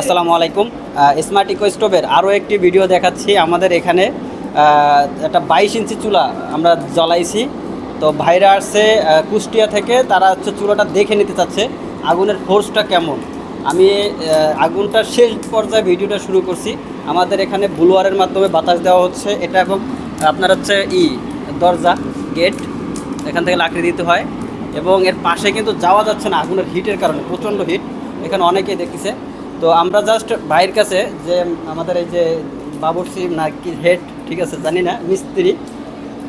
আসসালামু আলাইকুম। Smart eco স্টোভের আরও একটি ভিডিও দেখাচ্ছি। আমাদের এখানে একটা বাইশ ইঞ্চি চুলা আমরা জ্বলাইছি। তো ভাইরা আসছে কুষ্টিয়া থেকে তারা হচ্ছে চুলাটা দেখে নিতে চাচ্ছে আগুনের ফোর্সটা কেমন। আমি আহ, আগুনটার শেষ পর্যায়ে ভিডিওটা শুরু করছি। আমাদের এখানে বুলোয়ারের মাধ্যমে বাতাস দেওয়া হচ্ছে। এটা এবং আপনার হচ্ছে ই দরজা গেট এখান থেকে লাকড়ি দিতে হয়। এবং এর পাশে কিন্তু যাওয়া যাচ্ছে না আগুনের হিটের কারণে প্রচণ্ড হিট এখানে অনেকেই দেখতেছে। তো আমরা জাস্ট ভাইয়ের কাছে যে আমাদের এই যে বাবুর্চি না কি হেড, ঠিক আছে, জানি না, মিস্ত্রি,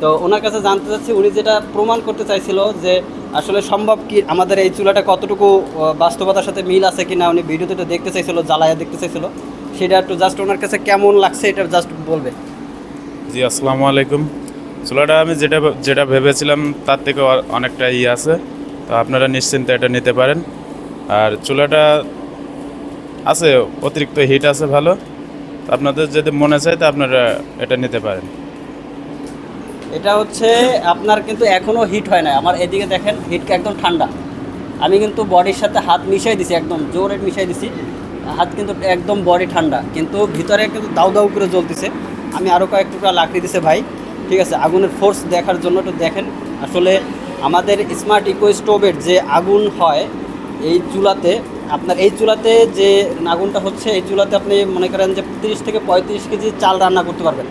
তো ওনার কাছে জানতে চাচ্ছি, উনি যেটা প্রমাণ করতে চাইছিল যে আসলে সম্ভব কি আমাদের এই চুলাটা কতটুকু বাস্তবতার সাথে মিল আছে কিনা উনি ভিডিওতে একটু দেখতে চাইছিল, জ্বালায়া দেখতে চাইছিল। সেটা একটু জাস্ট ওনার কাছে কেমন লাগছে এটা জাস্ট বলবে। জি, আসসালামু আলাইকুম। চুলাটা আমি যেটা যেটা ভেবেছিলাম তার থেকে অনেকটা ইয়ে আছে, তো আপনারা নিশ্চিন্তে এটা নিতে পারেন। আর চুলাটা আছে, অতিরিক্ত হিট আছে ভালো। আপনাদের যদি মনে চায় তা আপনারা এটা নিতে পারেন। এটা হচ্ছে আপনার কিন্তু এখনও হিট হয় না আমার এদিকে দেখেন হিটটা একদম ঠান্ডা। আমি কিন্তু বডির সাথে হাত মিশাই দিছি, একদম জোরে মিশাই দিছি। হাত কিন্তু একদম বডি ঠান্ডা। কিন্তু ভিতরে কিন্তু দাউ দাউ করে জ্বলতেছে। আমি আরও কয়েক টুকরা লাকড়ি দিছে ভাই। ঠিক আছে, আগুনের ফোর্স দেখার জন্য একটু দেখেন। আসলে আমাদের স্মার্ট ইকো স্টোভের যে আগুন হয়, এই চুলাতে আপনার এই চুলাতে যে আগুনটা হচ্ছে এই চুলাতে আপনি মনে করেন যে তিরিশ থেকে পঁয়ত্রিশ কেজি চাল রান্না করতে পারবেন।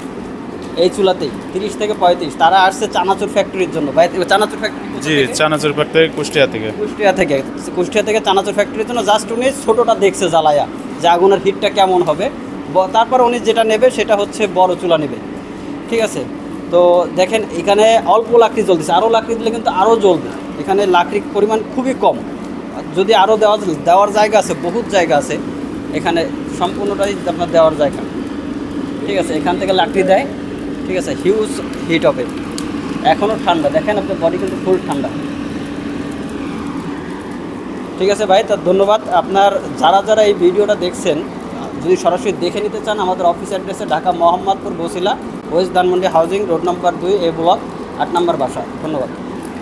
এই চুলাতেই তিরিশ থেকে পঁয়ত্রিশ। তারা আসছে চানাচুর ফ্যাক্টরির জন্য। চানাচুর ফ্যাক্টরি জি চানাচুর থেকে কুষ্টিয়া থেকে। কুষ্টিয়া থেকে। কুষ্টিয়া থেকে চানাচুর ফ্যাক্টরির জন্য জাস্ট উনি ছোটোটা দেখছে জ্বালায়া যে আগুনের হিটটা কেমন হবে। তারপর উনি যেটা নেবে সেটা হচ্ছে বড় চুলা নেবে। ঠিক আছে? তো দেখেন এখানে অল্প লাকড়ি জ্বলতেছে। আরও লাকড়ি দিলে কিন্তু আরও জ্বলবে। এখানে লাকড়ির পরিমাণ খুবই কম। যদি আরও দেওয়া দেওয়ার জায়গা আছে, বহুত জায়গা আছে, এখানে সম্পূর্ণটাই আপনার দেওয়ার জায়গা। ঠিক আছে, এখান থেকে লাকড়ি দেয়, ঠিক আছে হিউজ হিট হবে। এখনও ঠান্ডা, দেখেন আপনার বডি কিন্তু ফুল ঠান্ডা। ঠিক আছে ভাই তার ধন্যবাদ। আপনার যারা যারা এই ভিডিওটা দেখছেন, যদি সরাসরি দেখে নিতে চান, আমাদের অফিস অ্যাড্রেসে Dhaka Mohammadpur Basila, west Dhanmondi housing, road number দুই, এ ব্লক, আট নম্বর বাসা। ধন্যবাদ।